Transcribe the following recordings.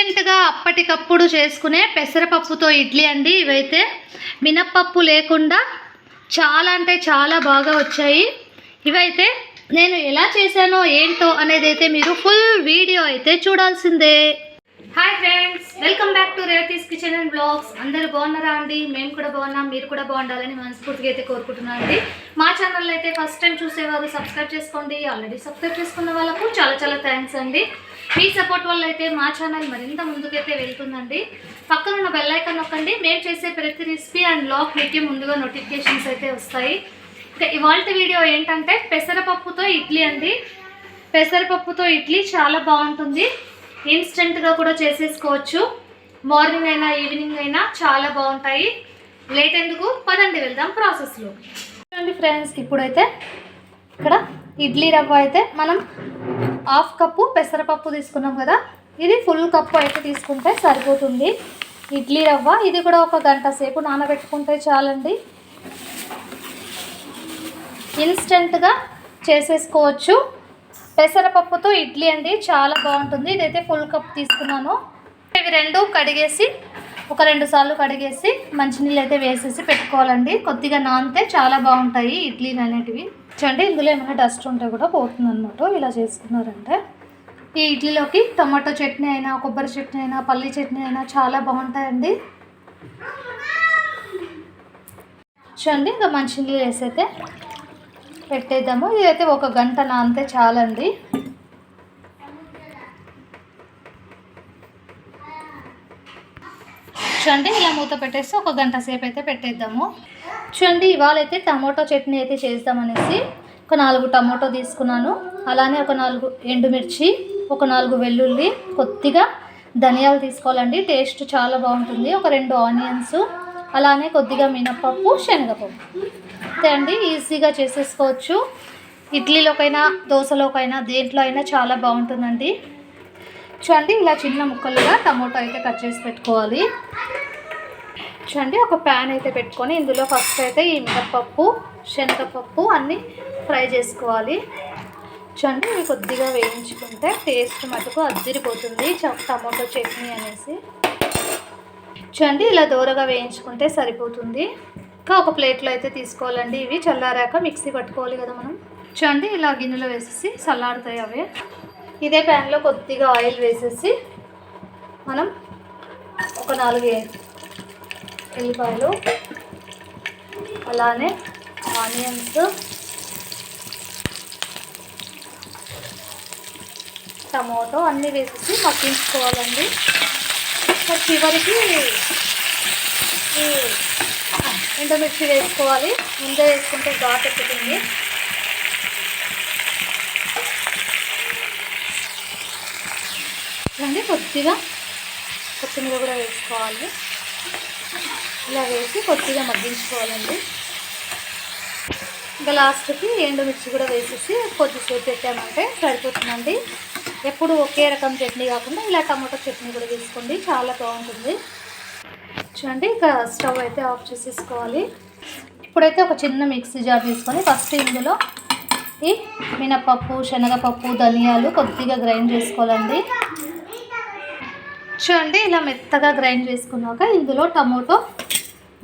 ఇన్స్టెంట్గా అప్పటికప్పుడు చేసుకునే పెసరపప్పుతో ఇడ్లీ అండి ఇవైతే. మినప్పప్పు లేకుండా చాలా అంటే చాలా బాగా వచ్చాయి. ఇవైతే నేను ఎలా చేశానో ఏంటో అనేది అయితే మీరు ఫుల్ వీడియో అయితే చూడాల్సిందే. Hi friends welcome back to Revathi's kitchen and vlogs అందరూ బాగున్నారా అండి? మేము కూడా బాగున్నాం మీరు కూడా బాగుండాలని మనస్ఫూర్తిగా అయితే కోరుకుంటున్నాను అండి. మా ఛానల్ అయితే ఫస్ట్ టైం చూసేవారు సబ్స్క్రైబ్ చేసుకోండి. ఆల్రెడీ సబ్స్క్రైబ్ చేసుకున్న వాళ్ళకు చాలా చాలా థ్యాంక్స్ అండి. మీ సపోర్ట్ వల్ల అయితే మా ఛానల్ మరింత ముందుకైతే వెళ్తుందండి. పక్కన ఉన్న బెల్లైకన్ నొక్కండి. మేము చేసే ప్రతి రెసిపీ అండ్ బ్లాగ్ మీకు ముందుగా నోటిఫికేషన్స్ అయితే వస్తాయి. ఇక ఇవాళ వీడియో ఏంటంటే పెసరపప్పుతో ఇడ్లీ అండి. పెసరపప్పుతో ఇడ్లీ చాలా బాగుంటుంది. ఇన్స్టెంట్గా కూడా చేసేసుకోవచ్చు. మార్నింగ్ అయినా ఈవినింగ్ అయినా చాలా బాగుంటాయి. లేట్ ఎందుకు? పదండి వెళ్దాం ప్రాసెస్లో చూడండి ఫ్రెండ్స్ ఇప్పుడైతే ఇక్కడ ఇడ్లీ రవ్వ అయితే మనం హాఫ్ కప్పు పెసరపప్పు తీసుకున్నాం కదా. ఇది ఫుల్ కప్పు అయితే తీసుకుంటే సరిపోతుంది. ఇడ్లీ రవ్వ ఇది కూడా ఒక గంట సేపు నానబెట్టుకుంటే చాలండి. ఇన్స్టెంట్గా చేసేసుకోవచ్చు. పెసరపప్పుతో ఇడ్లీ అండి చాలా బాగుంటుంది. ఇదైతే ఫుల్ కప్ తీసుకున్నాను. ఇవి రెండు కడిగేసి ఒక రెండు సార్లు కడిగేసి మంచినీళ్ళు అయితే వేసేసి పెట్టుకోవాలండి. కొద్దిగా నానితే చాలా బాగుంటాయి ఇడ్లీలు అనేటివి. చూడండి ఇందులో ఏమైనా డస్ట్ ఉంటే కూడా పోతుంది అనమాట ఇలా చేసుకున్నారంటే. ఈ ఇడ్లీలోకి టమాటో చట్నీ అయినా కొబ్బరి చట్నీ అయినా పల్లి చట్నీ అయినా చాలా బాగుంటాయండి. చూడండి ఇంకా మంచినీళ్ళు వేసైతే పెట్టేద్దాము? ఇదైతే ఒక గంట నానితే చాలండి. చూడండి ఇలా మూత పెట్టేసి ఒక గంట సేపు అయితే పెట్టేద్దాము. చూడండి ఇవాళ అయితే టమాటో చట్నీ అయితే చేద్దామనేసి ఒక నాలుగు టమాటో తీసుకున్నాను. అలానే ఒక నాలుగు ఎండుమిర్చి ఒక నాలుగు వెల్లుల్లి కొద్దిగా ధనియాలు తీసుకోవాలండి. టేస్ట్ చాలా బాగుంటుంది. ఒక రెండు ఆనియన్స్ అలానే కొద్దిగా మినపప్పు శనగపప్పు. అంతే అండి ఈజీగా చేసేసుకోవచ్చు. ఇడ్లీలోకైనా దోశలోకైనా దేంట్లో అయినా చాలా బాగుంటుందండి. చూడండి ఇలా చిన్న ముక్కలుగా టమోటా అయితే కట్ చేసి పెట్టుకోవాలి. చూడండి ఒక ప్యాన్ అయితే పెట్టుకొని ఇందులో ఫస్ట్ అయితే ఈ మినపప్పు శనగపప్పు అన్నీ ఫ్రై చేసుకోవాలి. చూడండి ఇవి కొద్దిగా వేయించుకుంటే టేస్ట్ మటుకు అద్దిరిపోతుంది చ- టమాటో చట్నీ అనేసి. చూడండి ఇలా దూరగా వేయించుకుంటే సరిపోతుంది. ఇంకా ఒక ప్లేట్లో అయితే తీసుకోవాలండి ఇవి. చల్లారాక మిక్సీ పట్టుకోవాలి కదా మనం. చూడండి ఇలా గిన్నెలో వేసేసి చల్లారుతాయి అవి. ఇదే ప్యాన్లో కొద్దిగా ఆయిల్ వేసేసి మనం ఒక నాలుగు ఏ- ఎల్లిపాయలు అలానే ఆనియన్స్ టమోటో అన్నీ వేసేసి పక్కించుకోవాలండి ఇంకా చివరికి ఈ ఎండుమిర్చి వేసుకోవాలి. ముందే వేసుకుంటే ఘాట్ ఎక్కుతుంది. అండి కొద్దిగా కొత్తిమీర కూడా వేసుకోవాలి. ఇలా వేసి కొద్దిగా మగ్గించుకోవాలండి. ఇంకా లాస్ట్కి ఎండుమిర్చి కూడా వేసేసి కొద్దిసేపు పెట్టామంటే సరిపోతుందండి. ఎప్పుడు ఒకే రకం చట్నీ కాకుండా ఇలా టమాటో చట్నీ కూడా తీసుకోండి చాలా బాగుంటుంది. చూడండి ఇక స్టవ్ అయితే ఆఫ్ చేసేసుకోవాలి. ఇప్పుడైతే ఒక చిన్న మిక్సీ జార్ తీసుకొని ఫస్ట్ ఇందులో ఈ మినపప్పు శనగపప్పు ధనియాలు కొద్దిగా గ్రైండ్ చేసుకోవాలండి. చూడండి ఇలా మెత్తగా గ్రైండ్ చేసుకున్నాక ఇందులో టమోటో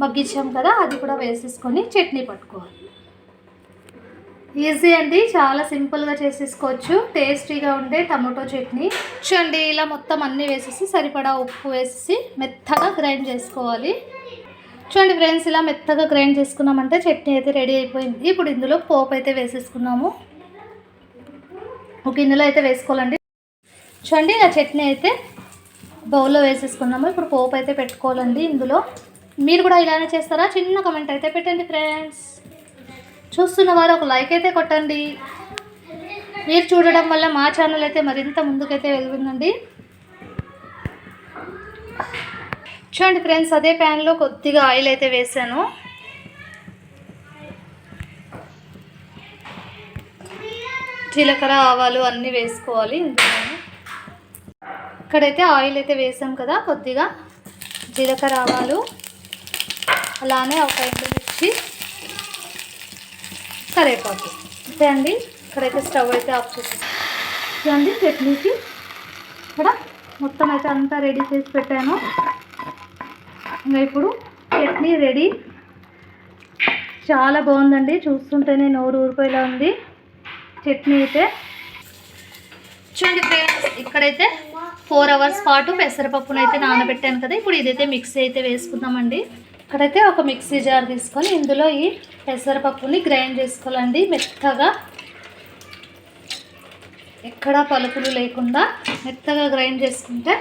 మగ్గించాం కదా అది కూడా వేసేసుకొని చట్నీ పట్టుకోవాలి. ఈజీ అండి చాలా సింపుల్గా చేసేసుకోవచ్చు. టేస్టీగా ఉండే టమాటో చట్నీ. చూడండి ఇలా మొత్తం అన్నీ వేసేసి సరిపడా ఉప్పు వేసేసి మెత్తగా గ్రైండ్ చేసుకోవాలి. చూడండి ఫ్రెండ్స్ ఇలా మెత్తగా గ్రైండ్ చేసుకున్నామంటే చట్నీ అయితే రెడీ అయిపోయింది. ఇప్పుడు ఇందులో పోపు అయితే వేసేసుకున్నాము. ఒక ఇందులో అయితే వేసుకోవాలండి. చూడండి ఇలా చట్నీ అయితే బౌల్లో వేసేసుకున్నాము. ఇప్పుడు పోపు అయితే పెట్టుకోవాలండి ఇందులో. మీరు కూడా ఇలానే చేస్తారా? చిన్న కమెంట్ అయితే పెట్టండి ఫ్రెండ్స్. చూస్తున్న వారు ఒక లైక్ అయితే కొట్టండి. మీరు చూడడం వల్ల మా ఛానల్ అయితే మరింత ముందుకైతే వెళ్తుందండి. చూడండి ఫ్రెండ్స్ అదే ప్యాన్లో కొద్దిగా ఆయిల్ అయితే వేసాను. జీలకర్ర ఆవాలు అన్నీ వేసుకోవాలి ఇందులో ఇక్కడైతే ఆయిల్ అయితే వేసాం కదా కొద్దిగా జీలకర్ర ఆవాలు. అలానే ఒక ఎండుమిర్చి. కరేపాకు అంతే అండి. ఇక్కడైతే స్టవ్ అయితే ఆఫ్ చేసేసి చట్నీకి. ఇక్కడ మొత్తం అయితే అంతా రెడీ చేసి పెట్టాను. ఇంకా ఇప్పుడు చట్నీ రెడీ. చాలా బాగుందండి. చూస్తుంటేనే నోరు ఊరిపోయేలా ఉంది. చట్నీ అయితే. చూడండి ఫ్రెండ్స్ ఇక్కడైతే ఫోర్ అవర్స్ పాటు పెసరపప్పును అయితే నానబెట్టాను కదా. ఇప్పుడు ఇదైతే మిక్సీ అయితే వేసుకుందామండి. ఇక్కడైతే ఒక మిక్సీ జార్ తీసుకొని ఇందులో ఈ పెసరపప్పుని గ్రైండ్ చేసుకోవాలండి మెత్తగా. ఎక్కడా పలుకులు లేకుండా మెత్తగా గ్రైండ్ చేసుకుంటే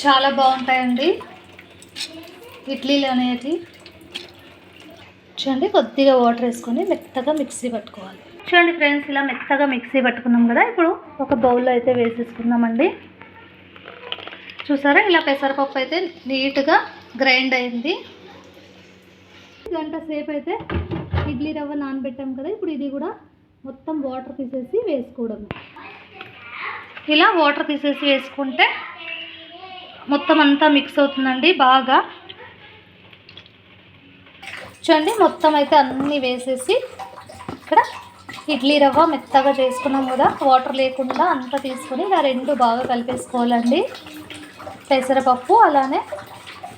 చాలా బాగుంటాయండి. ఇడ్లీలు అనేది చూడండి కొద్దిగా వాటర్ వేసుకొని మెత్తగా మిక్సీ పట్టుకోవాలి. చూడండి ఫ్రెండ్స్ ఇలా మెత్తగా మిక్సీ పట్టుకున్నాం కదా ఇప్పుడు ఒక బౌల్లో అయితే వేసేసుకుందామండి. చూసారా ఇలా పెసరపప్పు అయితే నీట్గా గ్రైండ్ అయింది. గంట సేపు అయితే ఇడ్లీ రవ్వ నానబెట్టాం కదా ఇప్పుడు ఇది కూడా మొత్తం వాటర్ తీసేసి వేసుకోవడం ఇలా వాటర్ తీసేసి వేసుకుంటే మొత్తం అంతా మిక్స్ అవుతుందండి బాగా. చూడండి మొత్తం అయితే అన్నీ వేసేసి ఇక్కడ ఇడ్లీ రవ్వ మెత్తగా చేసుకున్నాం కదా వాటర్ లేకుండా అంతా తీసుకొని ఇలా రెండు బాగా కలిపేసుకోవాలండి. పెసరపప్పు అలానే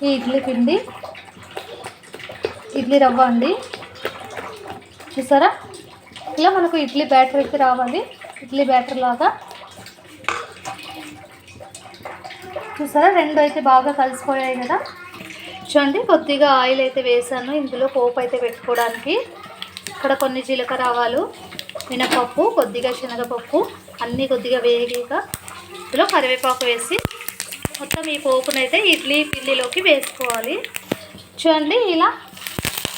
ఈ ఇడ్లీ పిండి. ఇడ్లీ రవ్వ అండి. చూసారా? ఇలా మనకు ఇడ్లీ బ్యాటర్ అయితే రావాలి. ఇడ్లీ బ్యాటర్ లాగా. చూసారా? రెండు అయితే బాగా కలిసిపోయాయి కదా. చూడండి కొద్దిగా ఆయిల్ అయితే వేసాను. ఇందులో పోపు అయితే పెట్టుకోవడానికి. ఇక్కడ కొన్ని జీలకర్ర ఆవాలు మినపప్పు కొద్దిగా శనగపప్పు అన్నీ కొద్దిగా వేగిగా. ఇందులో కరివేపాకు వేసి మొత్తం ఈ పోపునైతే ఇడ్లీ పిండిలోకి వేసుకోవాలి. చూడండి ఇలా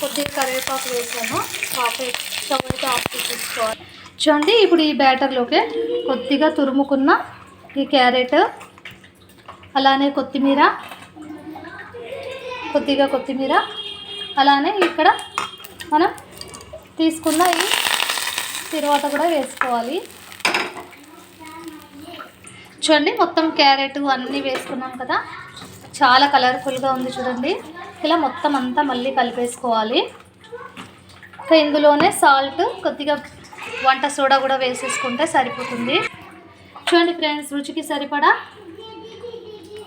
కొద్దిగా కరివేపాకు వేసాను. ఆఫ్ స్టవ్ అయితే ఆఫ్ చేసేసుకోవాలి. చూడండి ఇప్పుడు ఈ బ్యాటర్లోకి కొద్దిగా తురుముకున్న ఈ క్యారెట్ అలానే కొత్తిమీర కొద్దిగా కొత్తిమీర అలానే ఇక్కడ మనం తీసుకున్న ఈ తిరువాత కూడా వేసుకోవాలి. చూడండి మొత్తం క్యారెట్ అన్నీ వేసుకున్నాం కదా. చాలా కలర్ఫుల్గా ఉంది చూడండి. ఇలా మొత్తం అంతా మళ్ళీ కలిపేసుకోవాలి. ఇంకా ఇందులోనే సాల్ట్ కొద్దిగా వంట సోడా కూడా వేసేసుకుంటే సరిపోతుంది. చూడండి ఫ్రెండ్స్ రుచికి సరిపడా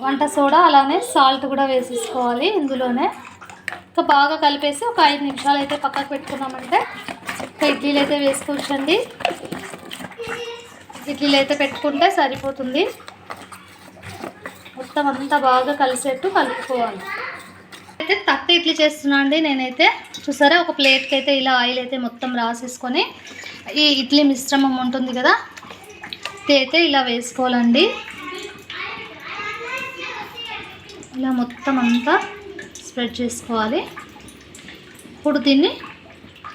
వంట సోడా అలానే సాల్ట్ కూడా వేసేసుకోవాలి ఇందులోనే. ఇంకా బాగా కలిపేసి ఒక ఐదు నిమిషాలు అయితే పక్కకు పెట్టుకున్నామంటే ఇంకా ఇడ్లీలు అయితే వేసుకోవచ్చండి. ఇడ్లీలు అయితే పెట్టుకుంటే సరిపోతుంది. మొత్తం అంతా బాగా కలిసేట్టు కలుపుకోవాలి. అయితే తక్కువ ఇడ్లీ చేస్తున్నా అండి నేనైతే. చూసారా ఒక ప్లేట్కి అయితే ఇలా ఆయిల్ అయితే మొత్తం రాసేసుకొని ఈ ఇడ్లీ మిశ్రమం ఉంటుంది కదా అయితే ఇలా వేసుకోవాలండి. ఇలా మొత్తం అంతా స్ప్రెడ్ చేసుకోవాలి. ఇప్పుడు దీన్ని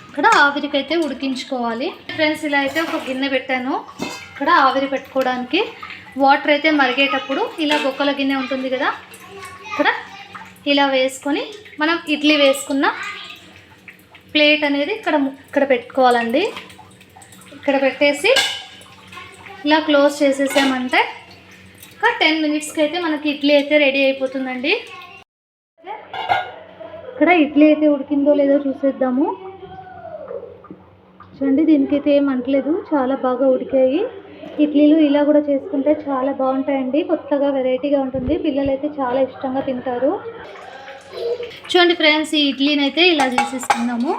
ఇక్కడ ఆవిరికైతే ఉడికించుకోవాలి. ఫ్రెండ్స్ ఇలా అయితే ఒక గిన్నె పెట్టాను. ఇక్కడ ఆవిరి పెట్టుకోవడానికి వాటర్ అయితే మరిగేటప్పుడు ఇలా బొక్కల గిన్నె ఉంటుంది కదా ఇక్కడ ఇలా వేసుకొని మనం ఇడ్లీ వేసుకున్న ప్లేట్ అనేది ఇక్కడ ఇక్కడ పెట్టుకోవాలండి. ఇక్కడ పెట్టేసి ఇలా క్లోజ్ చేసేసామంటే ఒక టెన్ మినిట్స్కి అయితే మనకి ఇడ్లీ అయితే రెడీ అయిపోతుందండి. ఇక్కడ ఇడ్లీ అయితే ఉడికిందో లేదో చూసేద్దాము. చూడండి దీనికైతే ఏం అంటలేదు చాలా బాగా ఉడికాయి. ఇడ్లీలు ఇలా కూడా చేసుకుంటే చాలా బాగుంటాయండి. కొత్తగా వెరైటీగా ఉంటుంది. పిల్లలు అయితే చాలా ఇష్టంగా తింటారు. చూడండి ఫ్రెండ్స్ ఈ ఇడ్లీని అయితే ఇలా చేసేసుకుందాము.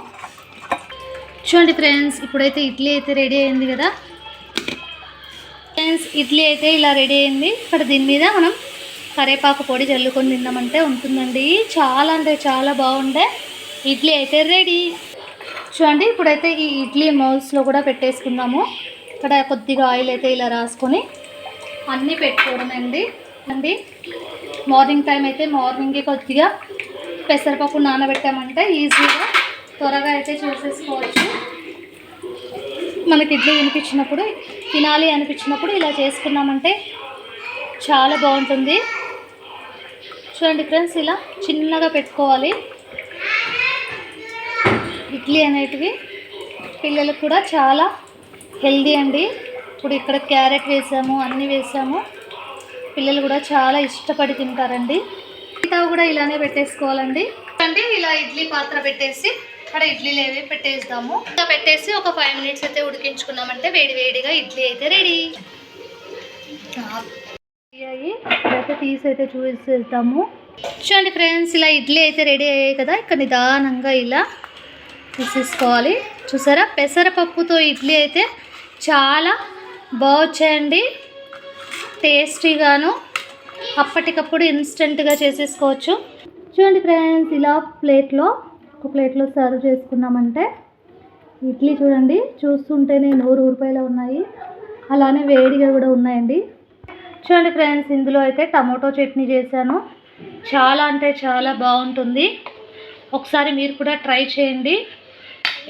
చూడండి ఫ్రెండ్స్ ఇప్పుడైతే ఇడ్లీ అయితే రెడీ అయింది కదా. ఫ్రెండ్స్ ఇడ్లీ అయితే ఇలా రెడీ అయింది. ఇక్కడ దీని మీద మనం కరేపాకు పొడి చల్లుకొని తిన్నామంటే ఉంటుందండి. చాలా అంటే చాలా బాగుండే. ఇడ్లీ అయితే రెడీ. చూడండి ఇప్పుడైతే ఈ ఇడ్లీ మౌల్స్లో కూడా పెట్టేసుకుందాము. ఇక్కడ కొద్దిగా ఆయిల్ అయితే ఇలా రాసుకొని అన్నీ పెట్టుకోవడమండి. అండి మార్నింగ్ టైం అయితే మార్నింగే కొద్దిగా పెసరపప్పు నానబెట్టామంటే ఈజీగా త్వరగా అయితే చేసేసుకోవచ్చు. మనకి ఇడ్లీ వినిపించినప్పుడు తినాలి అనిపించినప్పుడు ఇలా చేసుకున్నామంటే చాలా బాగుంటుంది. చూడండి ఫ్రెండ్స్ ఇలా చిన్నగా పెట్టుకోవాలి. ఇడ్లీ అనేటివి పిల్లలకు కూడా చాలా హెల్దీ అండి. ఇప్పుడు ఇక్కడ క్యారెట్ వేసాము అన్నీ వేసాము. పిల్లలు కూడా చాలా ఇష్టపడి తింటారండి. మిగతా కూడా ఇలానే పెట్టేసుకోవాలండి. అంటే ఇలా ఇడ్లీ పాత్ర పెట్టేసి అక్కడ ఇడ్లీలు ఏవి పెట్టేస్తాము. ఇంకా పెట్టేసి ఒక ఫైవ్ మినిట్స్ అయితే ఉడికించుకున్నామంటే వేడి వేడిగా ఇడ్లీ అయితే రెడీ. అయ్యాయి. అయితే తీసి అయితే చూసేద్దాము. చూడండి ఫ్రెండ్స్ ఇలా ఇడ్లీ అయితే రెడీ అయ్యాయి కదా. ఇక్కడ నిదానంగా ఇలా తీసేసుకోవాలి. చూసారా? పెసరపప్పుతో ఇడ్లీ అయితే చాలా బాగొచ్చాయండి టేస్టీగాను అప్పటికప్పుడు ఇన్స్టెంట్గా చేసేసుకోవచ్చు. చూడండి ఫ్రెండ్స్ ఇలా ప్లేట్లో ఒక ప్లేట్లో సర్వ్ చేసుకున్నామంటే ఇడ్లీ చూడండి చూస్తుంటేనే నూరు రూపాయలు ఉన్నాయి. అలానే వేడిగా కూడా ఉన్నాయండి. చూడండి ఫ్రెండ్స్ ఇందులో అయితే టమోటో చట్నీ చేశాను. చాలా అంటే చాలా బాగుంటుంది. ఒకసారి మీరు కూడా ట్రై చేయండి.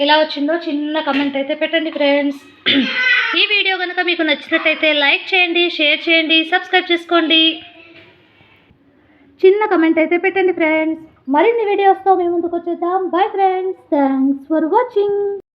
ఎలా వచ్చిందో చిన్న కమెంట్ అయితే పెట్టండి ఫ్రెండ్స్ ఈ వీడియో కనుక మీకు నచ్చినట్టయితే లైక్ చేయండి షేర్ చేయండి సబ్స్క్రైబ్ చేసుకోండి. చిన్న కమెంట్ అయితే పెట్టండి ఫ్రెండ్స్ మరిన్ని వీడియోస్తో మేము ముందుకు వచ్చేద్దాం. Bye friends thanks for watching